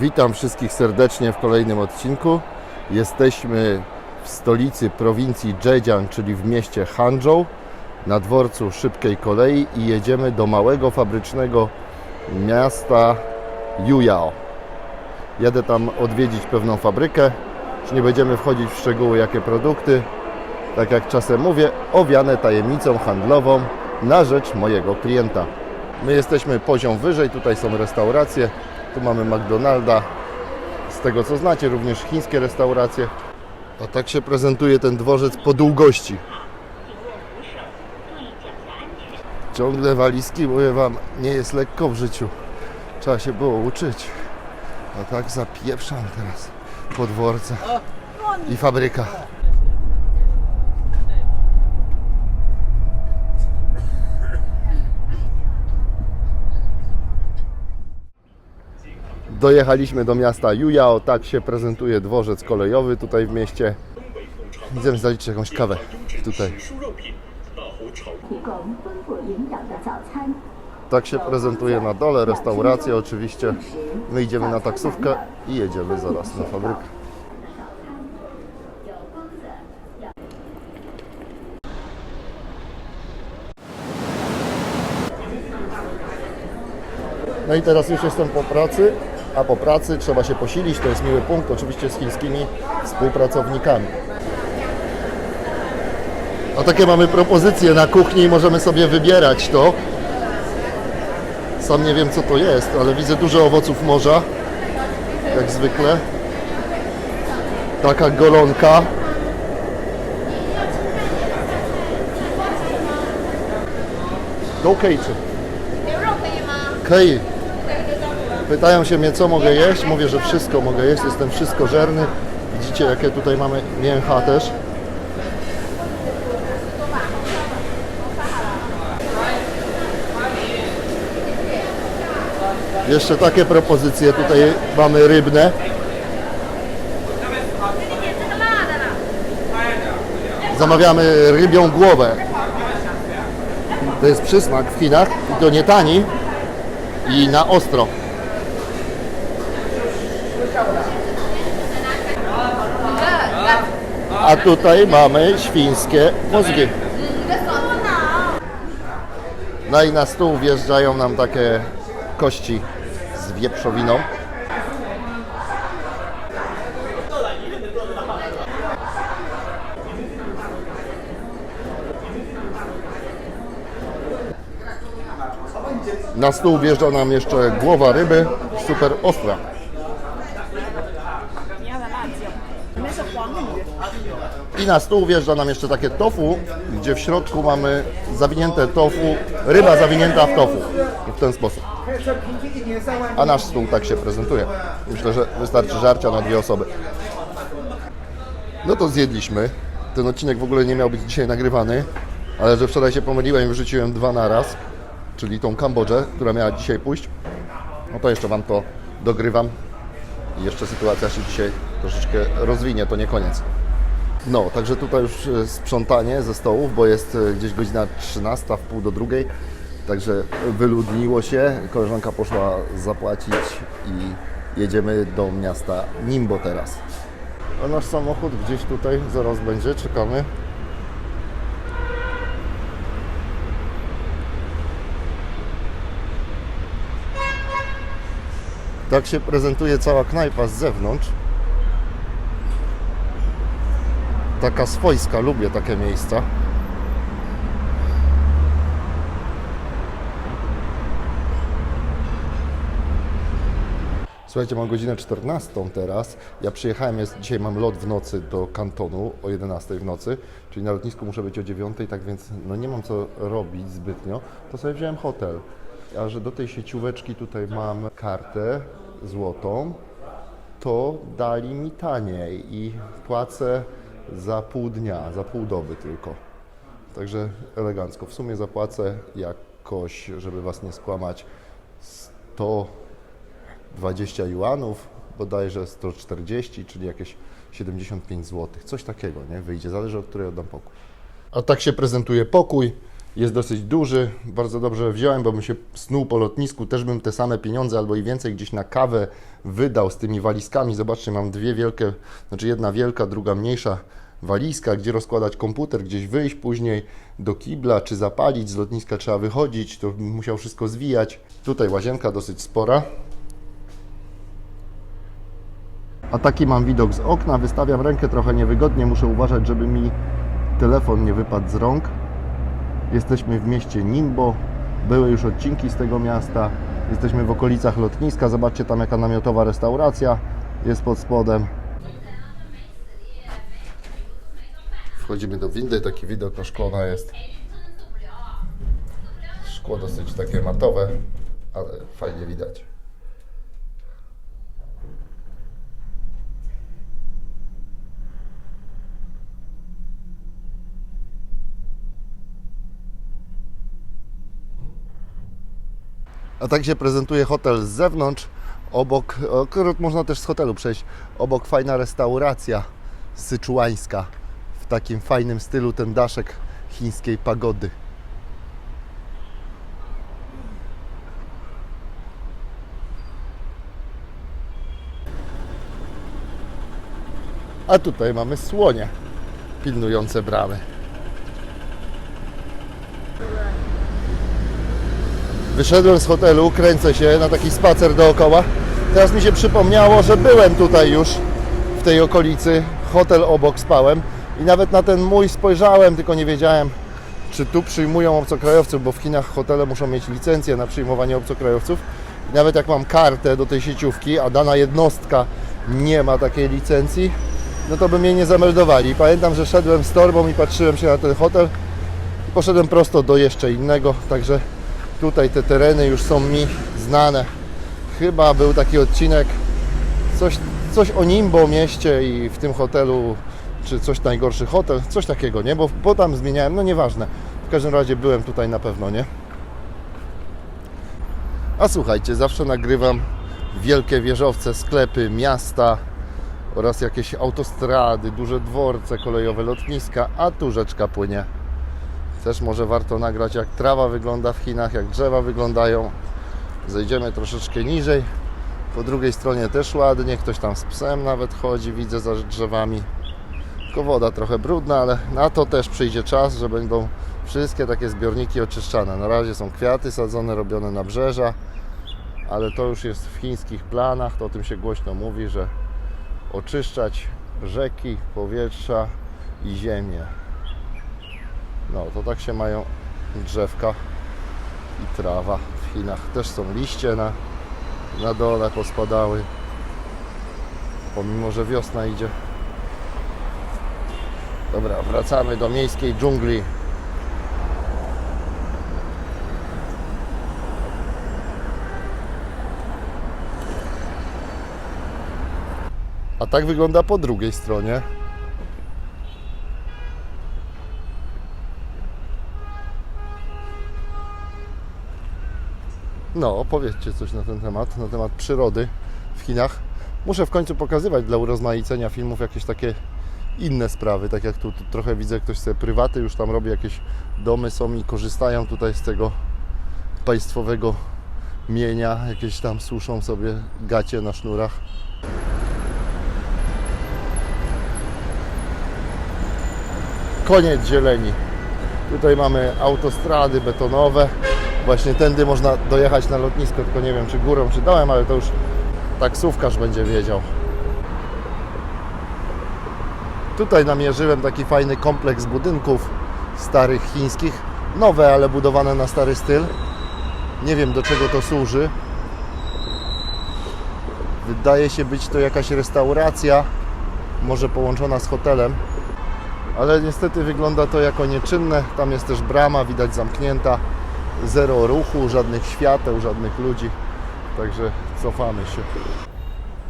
Witam wszystkich serdecznie w kolejnym odcinku. Jesteśmy w stolicy prowincji Zhejiang, czyli w mieście Hangzhou, na dworcu szybkiej kolei i jedziemy do małego fabrycznego miasta Yuyao. Jadę tam odwiedzić pewną fabrykę. Nie będziemy wchodzić w szczegóły, jakie produkty. Tak jak czasem mówię, owiane tajemnicą handlową na rzecz mojego klienta. My jesteśmy poziom wyżej, tutaj są restauracje, tu mamy McDonalda, z tego co znacie, również chińskie restauracje. A tak się prezentuje ten dworzec po długości. Ciągle walizki, mówię Wam, nie jest lekko w życiu. Trzeba się było uczyć. A tak zapieprzam teraz po i fabryka. Dojechaliśmy do miasta Jujao, tak się prezentuje dworzec kolejowy tutaj w mieście. Idziemy zaliczyć jakąś kawę tutaj. Tak się prezentuje na dole, restauracja oczywiście. My idziemy na taksówkę i jedziemy zaraz na fabrykę. No i teraz już jestem po pracy a po pracy trzeba się posilić, to jest miły punkt, oczywiście z chińskimi współpracownikami. A takie mamy propozycje na kuchni i możemy sobie wybierać to. Sam nie wiem co to jest, ale widzę dużo owoców morza, jak zwykle. Taka golonka. Do kejczy. 牛肉可以吗？ Kei. Pytają się mnie, co mogę jeść. Mówię, że wszystko mogę jeść. Jestem wszystko żerny. Widzicie, jakie tutaj mamy mięcha też. Jeszcze takie propozycje tutaj mamy rybne. Zamawiamy rybią głowę. To jest przysmak w Chinach i to nie tani i na ostro. A tutaj mamy świńskie mózgi. No i na stół wjeżdżają nam takie kości z wieprzowiną. Na stół wjeżdża nam jeszcze głowa ryby, super ostra. I na stół wjeżdża nam jeszcze takie tofu, gdzie w środku mamy zawinięte tofu, ryba zawinięta w tofu. W ten sposób. A nasz stół tak się prezentuje. Myślę, że wystarczy żarcia na dwie osoby. No to zjedliśmy. Ten odcinek w ogóle nie miał być dzisiaj nagrywany, ale że wczoraj się pomyliłem i wrzuciłem dwa na raz, czyli tą Kambodżę, która miała dzisiaj pójść. No to jeszcze Wam to dogrywam. I jeszcze sytuacja się dzisiaj troszeczkę rozwinie, to nie koniec. No, także tutaj już e, sprzątanie ze stołów, bo jest e, gdzieś godzina 13, w pół do drugiej. Także wyludniło się, koleżanka poszła zapłacić i jedziemy do miasta Nimbo teraz. A nasz samochód gdzieś tutaj zaraz będzie, czekamy. Tak się prezentuje cała knajpa z zewnątrz. Taka swojska, lubię takie miejsca. Słuchajcie, mam godzinę 14 teraz. Ja przyjechałem, jest, dzisiaj mam lot w nocy do kantonu o 11 w nocy, czyli na lotnisku muszę być o 9, tak więc no nie mam co robić zbytnio. To sobie wziąłem hotel. A że do tej siecióweczki tutaj mam kartę złotą, to dali mi taniej i płacę za pół dnia, za pół doby tylko. Także elegancko. W sumie zapłacę jakoś, żeby Was nie skłamać, 120 juanów, bodajże 140, czyli jakieś 75 zł. Coś takiego, nie? Wyjdzie, zależy od której oddam pokój. A tak się prezentuje pokój. Jest dosyć duży, bardzo dobrze wziąłem, bo bym się snuł po lotnisku, też bym te same pieniądze albo i więcej gdzieś na kawę wydał z tymi walizkami. Zobaczcie, mam dwie wielkie, znaczy jedna wielka, druga mniejsza walizka, gdzie rozkładać komputer, gdzieś wyjść później do kibla, czy zapalić, z lotniska trzeba wychodzić, to musiał wszystko zwijać. Tutaj łazienka dosyć spora. A taki mam widok z okna, wystawiam rękę trochę niewygodnie, muszę uważać, żeby mi telefon nie wypadł z rąk. Jesteśmy w mieście Nimbo. Były już odcinki z tego miasta. Jesteśmy w okolicach lotniska. Zobaczcie tam jaka namiotowa restauracja jest pod spodem. Wchodzimy do windy, taki widok oszklona jest. Szkło dosyć takie matowe, ale fajnie widać. A tak się prezentuje hotel z zewnątrz. Obok, akurat można też z hotelu przejść, obok fajna restauracja syczuańska. W takim fajnym stylu ten daszek chińskiej pagody. A tutaj mamy słonie pilnujące bramy. Wyszedłem z hotelu, kręcę się na taki spacer dookoła. Teraz mi się przypomniało, że byłem tutaj już w tej okolicy. Hotel obok spałem i nawet na ten mój spojrzałem, tylko nie wiedziałem, czy tu przyjmują obcokrajowców, bo w Chinach hotele muszą mieć licencję na przyjmowanie obcokrajowców. I nawet jak mam kartę do tej sieciówki, a dana jednostka nie ma takiej licencji, no to by mnie nie zameldowali. Pamiętam, że szedłem z torbą i patrzyłem się na ten hotel poszedłem prosto do jeszcze innego, także tutaj te tereny już są mi znane. Chyba był taki odcinek, coś, coś o Nimbo mieście i w tym hotelu, czy coś najgorszy hotel, coś takiego, nie? Bo, bo tam zmieniałem, no nieważne. W każdym razie byłem tutaj na pewno, nie? A słuchajcie, zawsze nagrywam wielkie wieżowce, sklepy, miasta oraz jakieś autostrady, duże dworce kolejowe, lotniska, a tu rzeczka płynie. Też może warto nagrać jak trawa wygląda w Chinach, jak drzewa wyglądają. Zejdziemy troszeczkę niżej. Po drugiej stronie też ładnie, ktoś tam z psem nawet chodzi, widzę za drzewami. Tylko woda trochę brudna, ale na to też przyjdzie czas, że będą wszystkie takie zbiorniki oczyszczane. Na razie są kwiaty sadzone, robione nabrzeża, ale to już jest w chińskich planach, to o tym się głośno mówi, że oczyszczać rzeki, powietrza i ziemię. No, to tak się mają drzewka i trawa. W Chinach też są liście na, na dole pospadały. Pomimo, że wiosna idzie. Dobra, wracamy do miejskiej dżungli. A tak wygląda po drugiej stronie. No, opowiedzcie coś na ten temat, na temat przyrody w Chinach. Muszę w końcu pokazywać dla urozmaicenia filmów jakieś takie inne sprawy, tak jak tu, tu trochę widzę, ktoś sobie prywaty już tam robi, jakieś domy są i korzystają tutaj z tego państwowego mienia, jakieś tam suszą sobie gacie na sznurach. Koniec zieleni. Tutaj mamy autostrady betonowe. Właśnie tędy można dojechać na lotnisko, tylko nie wiem czy górą, czy dołem, ale to już taksówkarz będzie wiedział. Tutaj namierzyłem taki fajny kompleks budynków starych chińskich. Nowe, ale budowane na stary styl. Nie wiem do czego to służy. Wydaje się być to jakaś restauracja, może połączona z hotelem. Ale niestety wygląda to jako nieczynne. Tam jest też brama, widać zamknięta. Zero ruchu, żadnych świateł, żadnych ludzi. Także cofamy się.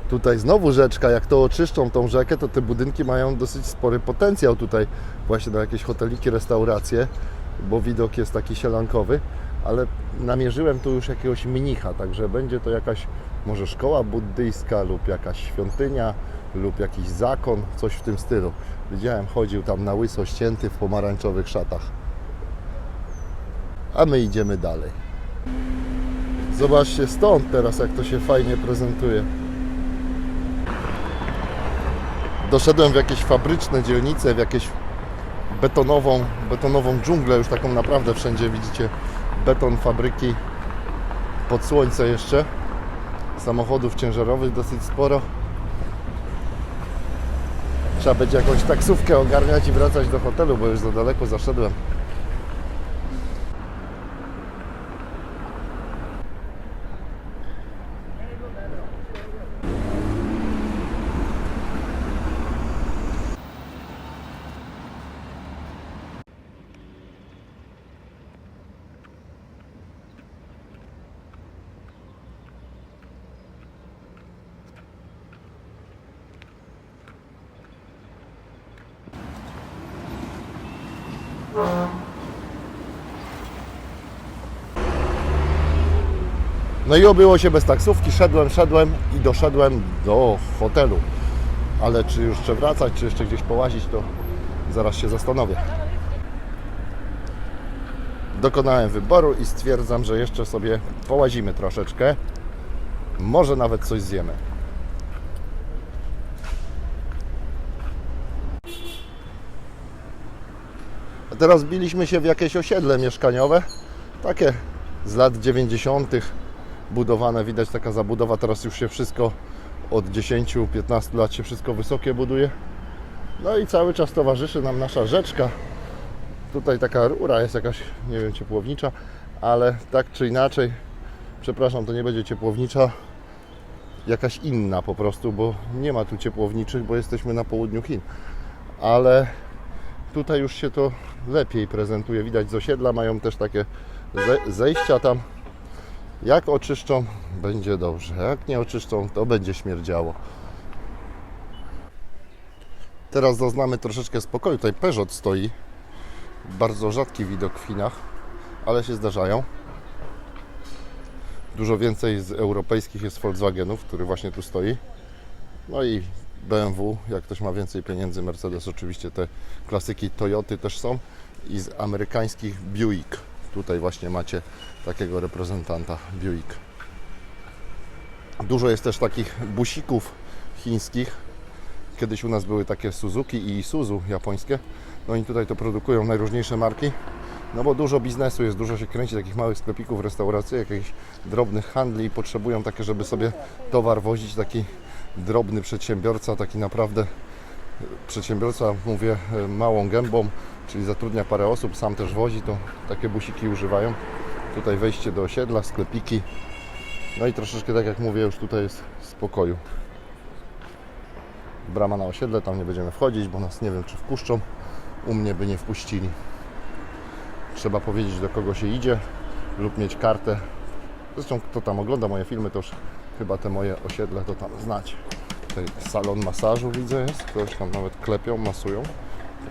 Tutaj znowu rzeczka, jak to oczyszczą tą rzekę, to te budynki mają dosyć spory potencjał tutaj właśnie na jakieś hoteliki, restauracje, bo widok jest taki sielankowy, ale namierzyłem tu już jakiegoś mnicha, także będzie to jakaś może szkoła buddyjska lub jakaś świątynia lub jakiś zakon, coś w tym stylu. Widziałem, chodził tam na łyso ścięty w pomarańczowych szatach. A my idziemy dalej. Zobaczcie stąd teraz, jak to się fajnie prezentuje. Doszedłem w jakieś fabryczne dzielnice, w jakieś betonową, betonową dżunglę, już taką naprawdę wszędzie widzicie beton, fabryki, pod słońce jeszcze. Samochodów ciężarowych dosyć sporo. Trzeba będzie jakąś taksówkę ogarniać i wracać do hotelu, bo już za daleko zaszedłem. No i obyło się bez taksówki, szedłem, szedłem i doszedłem do hotelu. Ale czy już jeszcze wracać, czy jeszcze gdzieś połazić, to zaraz się zastanowię. Dokonałem wyboru i stwierdzam, że jeszcze sobie połazimy troszeczkę. Może nawet coś zjemy. A teraz biliśmy się w jakieś osiedle mieszkaniowe. Takie z lat 90. budowane. Widać taka zabudowa. Teraz już się wszystko od 10-15 lat się wszystko wysokie buduje. No i cały czas towarzyszy nam nasza rzeczka. Tutaj taka rura jest jakaś, nie wiem, ciepłownicza, ale tak czy inaczej, przepraszam, to nie będzie ciepłownicza, jakaś inna po prostu, bo nie ma tu ciepłowniczych, bo jesteśmy na południu Chin. Ale tutaj już się to lepiej prezentuje. Widać z osiedla mają też takie ze- zejścia tam. Jak oczyszczą, będzie dobrze. Jak nie oczyszczą, to będzie śmierdziało. Teraz doznamy troszeczkę spokoju. Tutaj Peugeot stoi. Bardzo rzadki widok w Chinach, ale się zdarzają. Dużo więcej z europejskich jest Volkswagenów, który właśnie tu stoi. No i BMW, jak ktoś ma więcej pieniędzy, Mercedes oczywiście te klasyki Toyoty też są i z amerykańskich Buick. Tutaj właśnie macie takiego reprezentanta Buick. Dużo jest też takich busików chińskich. Kiedyś u nas były takie Suzuki i Isuzu japońskie. No i tutaj to produkują najróżniejsze marki. No bo dużo biznesu jest, dużo się kręci takich małych sklepików, restauracji, jakichś drobnych handli i potrzebują takie, żeby sobie towar wozić. Taki drobny przedsiębiorca, taki naprawdę przedsiębiorca, mówię e, małą gębą, czyli zatrudnia parę osób, sam też wozi, to takie busiki używają. Tutaj wejście do osiedla, sklepiki. No i troszeczkę tak jak mówię, już tutaj jest spokoju. Brama na osiedle, tam nie będziemy wchodzić, bo nas nie wiem czy wpuszczą. U mnie by nie wpuścili. Trzeba powiedzieć do kogo się idzie lub mieć kartę. Zresztą kto tam ogląda moje filmy, to już chyba te moje osiedle to tam znać. Tutaj salon masażu widzę jest, ktoś tam nawet klepią, masują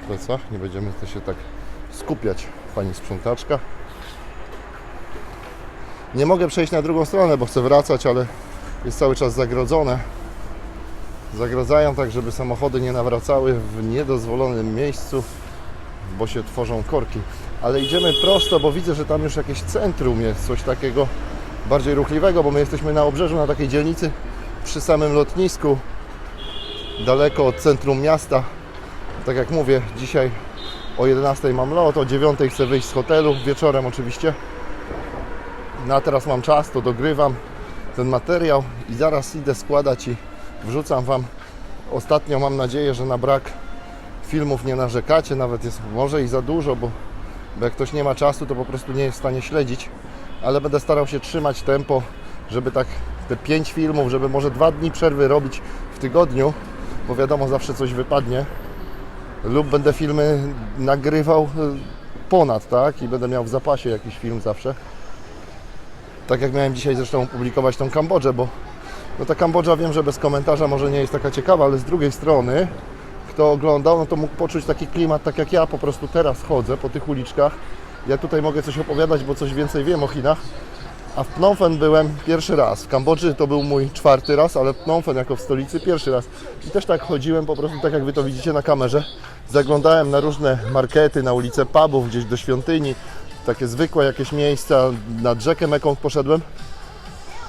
plecach. Nie będziemy też się tak skupiać. Pani sprzątaczka. Nie mogę przejść na drugą stronę, bo chcę wracać, ale jest cały czas zagrodzone. Zagradzają tak, żeby samochody nie nawracały w niedozwolonym miejscu, bo się tworzą korki. Ale idziemy prosto, bo widzę, że tam już jakieś centrum jest, coś takiego bardziej ruchliwego, bo my jesteśmy na obrzeżu, na takiej dzielnicy przy samym lotnisku, daleko od centrum miasta. Tak jak mówię, dzisiaj o 11 mam lot, o 9 chcę wyjść z hotelu, wieczorem oczywiście. No a teraz mam czas, to dogrywam ten materiał i zaraz idę składać i wrzucam Wam. Ostatnio mam nadzieję, że na brak filmów nie narzekacie, nawet jest może i za dużo, bo, bo jak ktoś nie ma czasu, to po prostu nie jest w stanie śledzić, ale będę starał się trzymać tempo, żeby tak te 5 filmów, żeby może dwa dni przerwy robić w tygodniu, bo wiadomo, zawsze coś wypadnie, lub będę filmy nagrywał y, ponad, tak, i będę miał w zapasie jakiś film zawsze. Tak jak miałem dzisiaj zresztą publikować tą Kambodżę, bo no ta Kambodża wiem, że bez komentarza może nie jest taka ciekawa, ale z drugiej strony kto oglądał, no to mógł poczuć taki klimat, tak jak ja po prostu teraz chodzę po tych uliczkach. Ja tutaj mogę coś opowiadać, bo coś więcej wiem o Chinach. A w Phnom Penh byłem pierwszy raz. W Kambodży to był mój czwarty raz, ale Phnom Penh jako w stolicy pierwszy raz. I też tak chodziłem po prostu tak jak Wy to widzicie na kamerze. Zaglądałem na różne markety, na ulice pubów, gdzieś do świątyni. takie zwykłe jakieś miejsca, nad rzekę Mekong poszedłem.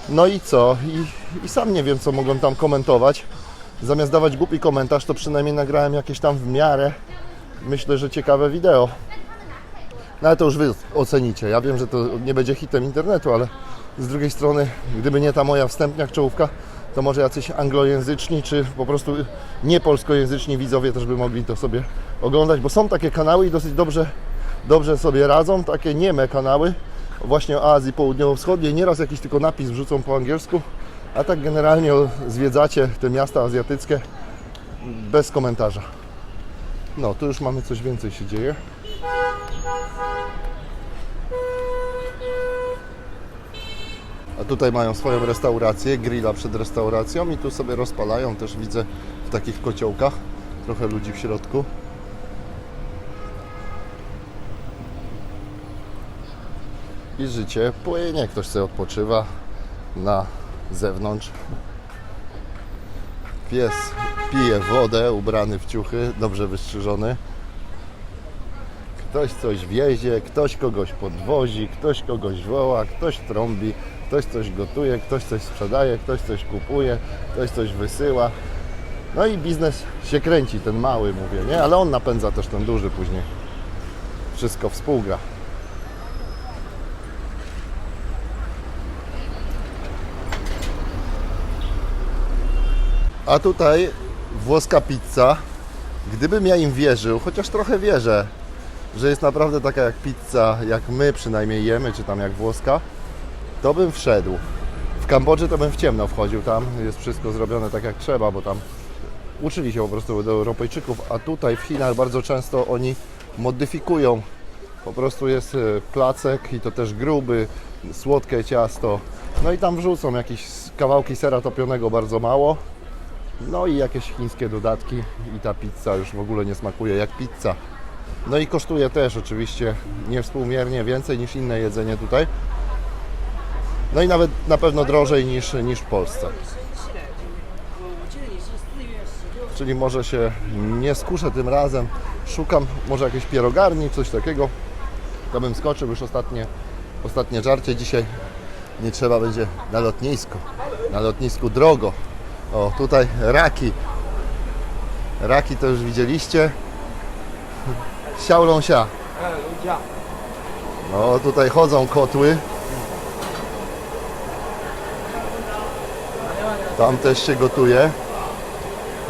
No i co? I, I sam nie wiem, co mogłem tam komentować. Zamiast dawać głupi komentarz, to przynajmniej nagrałem jakieś tam w miarę, myślę, że ciekawe wideo. No ale to już Wy ocenicie. Ja wiem, że to nie będzie hitem internetu, ale z drugiej strony, gdyby nie ta moja wstępnia czołówka, to może jacyś anglojęzyczni, czy po prostu niepolskojęzyczni widzowie też by mogli to sobie oglądać, bo są takie kanały i dosyć dobrze, dobrze sobie radzą, takie nieme kanały, właśnie o Azji Południowo-Wschodniej. Nieraz jakiś tylko napis wrzucą po angielsku, a tak generalnie zwiedzacie te miasta azjatyckie bez komentarza. No, tu już mamy coś więcej się dzieje. Tutaj mają swoją restaurację, grilla przed restauracją i tu sobie rozpalają, też widzę w takich kociołkach. Trochę ludzi w środku. I życie płynie, ktoś sobie odpoczywa na zewnątrz. Pies pije wodę, ubrany w ciuchy, dobrze wystrzyżony. Ktoś coś wiezie, ktoś kogoś podwozi, ktoś kogoś woła, ktoś trąbi, ktoś coś gotuje, ktoś coś sprzedaje, ktoś coś kupuje, ktoś coś wysyła. No i biznes się kręci, ten mały mówię, nie? Ale on napędza też ten duży później. Wszystko współgra. A tutaj włoska pizza. Gdybym ja im wierzył, chociaż trochę wierzę, że jest naprawdę taka jak pizza, jak my przynajmniej jemy, czy tam jak włoska, to bym wszedł. W Kambodży to bym w ciemno wchodził, tam jest wszystko zrobione tak jak trzeba, bo tam uczyli się po prostu do Europejczyków, a tutaj w Chinach bardzo często oni modyfikują. Po prostu jest e, placek i to też gruby, słodkie ciasto. No i tam wrzucą jakieś kawałki sera topionego bardzo mało. No i jakieś chińskie dodatki i ta pizza już w ogóle nie smakuje jak pizza. No i kosztuje też oczywiście niewspółmiernie więcej niż inne jedzenie tutaj. No i nawet na pewno drożej niż, niż w Polsce. Czyli może się nie skuszę tym razem. Szukam może jakiejś pierogarni, coś takiego. To bym skoczył już ostatnie, ostatnie żarcie dzisiaj. Nie trzeba będzie na lotnisko. Na lotnisku drogo. O, tutaj raki. Raki to już widzieliście. Siaulą sia. No tutaj chodzą kotły. Tam też się gotuje.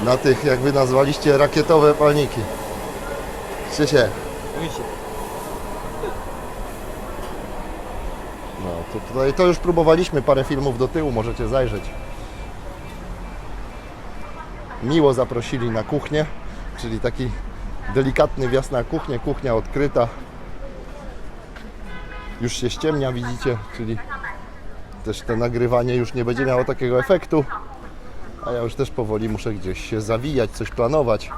Na tych, jak wy nazwaliście, rakietowe palniki. Czy się? No, to tutaj to już próbowaliśmy parę filmów do tyłu, możecie zajrzeć. Miło zaprosili na kuchnię, czyli taki delikatny wjazd na kuchnię, kuchnia odkryta. Już się ściemnia, widzicie, czyli też to nagrywanie już nie będzie miało takiego efektu. A ja już też powoli muszę gdzieś się zawijać, coś planować,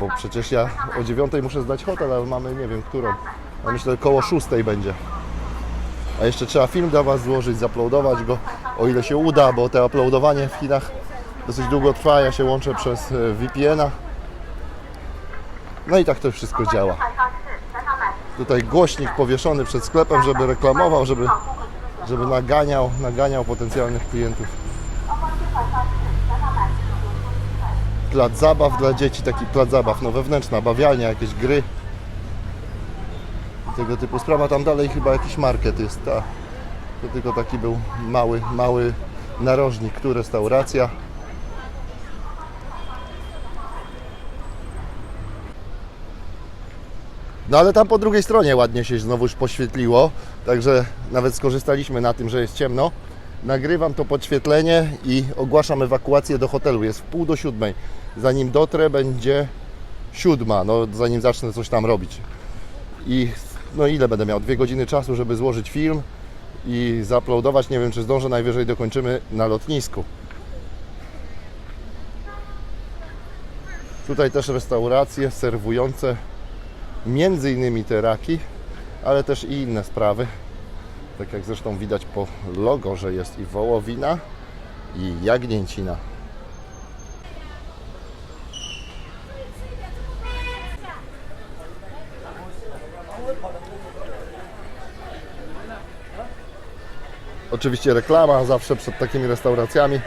bo przecież ja o dziewiątej muszę zdać hotel, ale mamy nie wiem którą. A myślę, że koło szóstej będzie. A jeszcze trzeba film dla Was złożyć, zaploadować go, o ile się uda, bo te uploadowanie w Chinach dosyć długo trwa. Ja się łączę przez e, VPN-a. No i tak to wszystko działa. Tutaj głośnik powieszony przed sklepem, żeby reklamował, żeby, żeby naganiał, naganiał potencjalnych klientów. Plac zabaw dla dzieci, taki plac zabaw, no wewnętrzna bawialnia, jakieś gry. Tego typu sprawa. Tam dalej chyba jakiś market jest, ta. To tylko taki był mały, mały narożnik, tu restauracja. No ale tam po drugiej stronie ładnie się znowu już poświetliło, także nawet skorzystaliśmy na tym, że jest ciemno. Nagrywam to podświetlenie i ogłaszam ewakuację do hotelu. Jest w pół do siódmej. Zanim dotrę będzie siódma, no zanim zacznę coś tam robić. I no ile będę miał? Dwie godziny czasu, żeby złożyć film i zaploadować. Nie wiem, czy zdążę, najwyżej dokończymy na lotnisku. Tutaj też restauracje serwujące między innymi te raki, ale też i inne sprawy. Tak jak zresztą widać po logo, że jest i wołowina, i jagnięcina. Oczywiście reklama zawsze przed takimi restauracjami.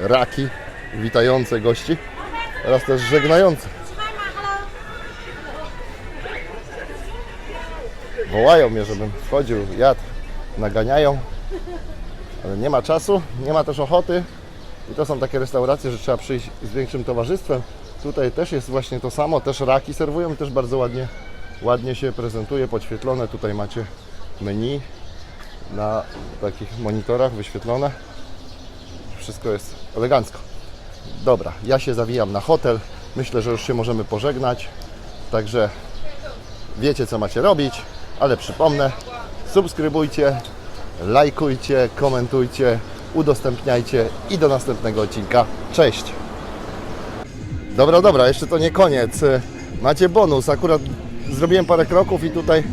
Raki witające gości oraz też żegnające. Wołają mnie, żebym wchodził, jadł, naganiają, ale nie ma czasu, nie ma też ochoty. I to są takie restauracje, że trzeba przyjść z większym towarzystwem. Tutaj też jest właśnie to samo, też raki serwują też bardzo ładnie, ładnie się prezentuje, podświetlone. Tutaj macie menu na takich monitorach wyświetlone. Wszystko jest elegancko. Dobra, ja się zawijam na hotel. Myślę, że już się możemy pożegnać. Także wiecie, co macie robić, ale przypomnę, subskrybujcie, lajkujcie, komentujcie, udostępniajcie i do następnego odcinka. Cześć! Dobra, dobra, jeszcze to nie koniec. Macie bonus. Akurat zrobiłem parę kroków i tutaj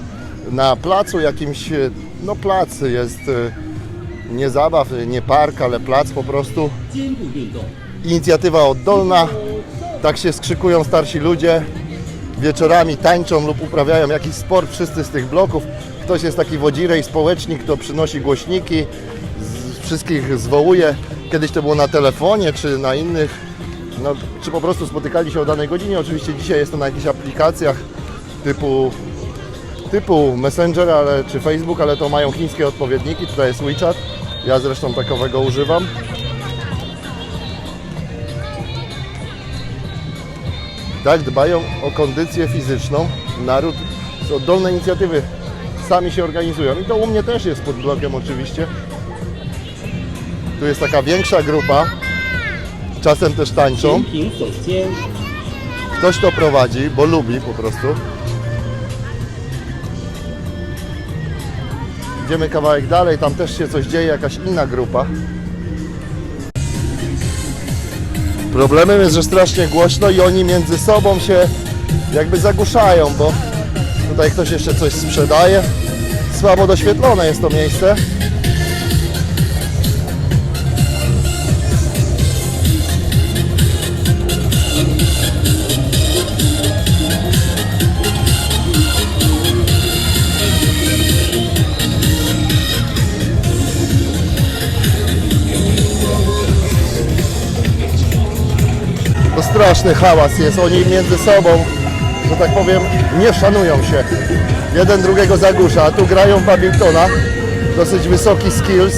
na placu jakimś, no plac jest nie zabaw, nie park, ale plac po prostu. Inicjatywa oddolna. Tak się skrzykują starsi ludzie. Wieczorami tańczą lub uprawiają jakiś sport wszyscy z tych bloków. Ktoś jest taki wodzirej, społecznik, kto przynosi głośniki, z, wszystkich zwołuje. Kiedyś to było na telefonie czy na innych, no, czy po prostu spotykali się o danej godzinie. Oczywiście dzisiaj jest to na jakichś aplikacjach typu typu Messenger ale, czy Facebook, ale to mają chińskie odpowiedniki. Tutaj jest WeChat. Ja zresztą takowego używam. tak? Dbają o kondycję fizyczną. Naród z oddolnej inicjatywy sami się organizują. I to u mnie też jest pod blokiem oczywiście. Tu jest taka większa grupa. Czasem też tańczą. Ktoś to prowadzi, bo lubi po prostu. Idziemy kawałek dalej, tam też się coś dzieje, jakaś inna grupa. Problemem jest, że strasznie głośno i oni między sobą się jakby zagłuszają, bo tutaj ktoś jeszcze coś sprzedaje. Słabo doświetlone jest to miejsce. Straszny hałas jest. Oni między sobą, że tak powiem, nie szanują się. Jeden drugiego zagłusza, a tu grają Babingtona. Dosyć wysoki skills.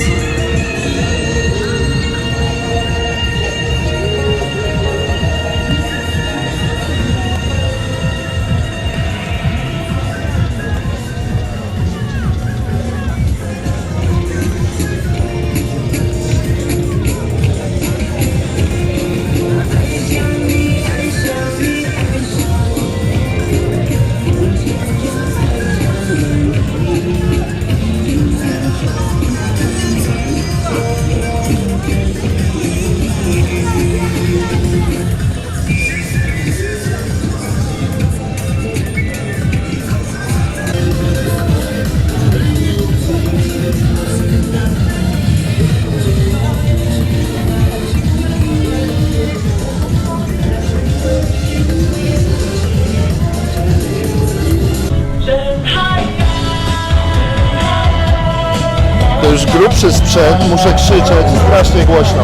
Już grubszy sprzęt, muszę krzyczeć strasznie głośno.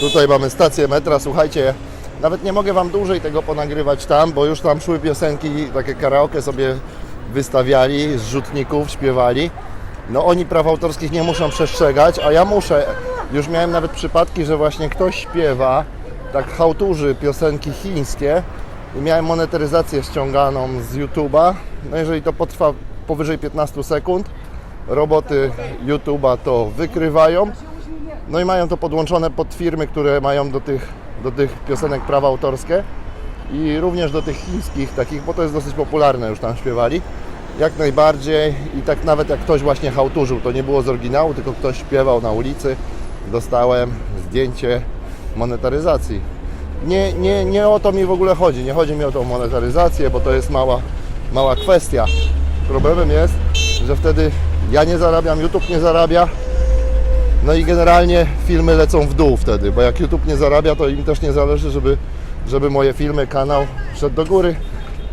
Tutaj mamy stację metra, słuchajcie, nawet nie mogę Wam dłużej tego ponagrywać tam, bo już tam szły piosenki, takie karaoke sobie wystawiali, z rzutników śpiewali. No oni praw autorskich nie muszą przestrzegać, a ja muszę. Już miałem nawet przypadki, że właśnie ktoś śpiewa, tak hałturzy piosenki chińskie i miałem monetaryzację ściąganą z YouTube'a. No jeżeli to potrwa powyżej 15 sekund, roboty YouTube'a to wykrywają. No i mają to podłączone pod firmy, które mają do tych, do tych piosenek prawa autorskie i również do tych chińskich takich, bo to jest dosyć popularne, już tam śpiewali. Jak najbardziej i tak nawet jak ktoś właśnie hałturzył, to nie było z oryginału, tylko ktoś śpiewał na ulicy, dostałem zdjęcie monetaryzacji. Nie, nie, nie o to mi w ogóle chodzi, nie chodzi mi o tą monetaryzację, bo to jest mała, mała kwestia. Problemem jest, że wtedy ja nie zarabiam, YouTube nie zarabia, no i generalnie filmy lecą w dół wtedy, bo jak YouTube nie zarabia, to im też nie zależy, żeby, żeby moje filmy, kanał szedł do góry.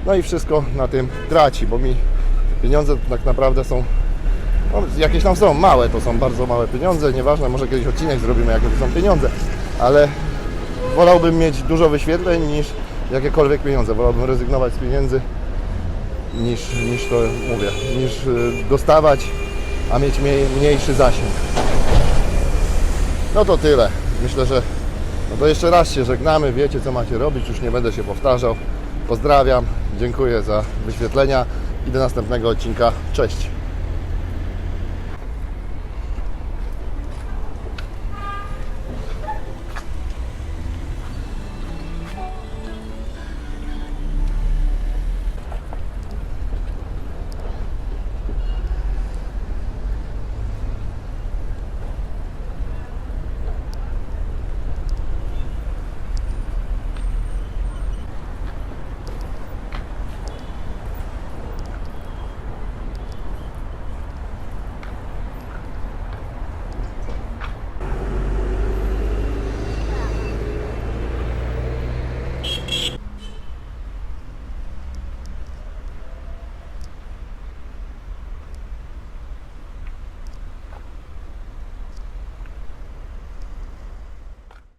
No i wszystko na tym traci, bo mi pieniądze tak naprawdę są, no, jakieś tam są małe, to są bardzo małe pieniądze, nieważne, może kiedyś odcinek zrobimy, jakie to są pieniądze, ale wolałbym mieć dużo wyświetleń niż jakiekolwiek pieniądze, wolałbym rezygnować z pieniędzy niż, niż to mówię, niż y, dostawać, a mieć mniej, mniejszy zasięg. No to tyle. Myślę, że no to jeszcze raz się żegnamy. Wiecie, co macie robić. Już nie będę się powtarzał. Pozdrawiam. Dziękuję za wyświetlenia i do następnego odcinka. Cześć.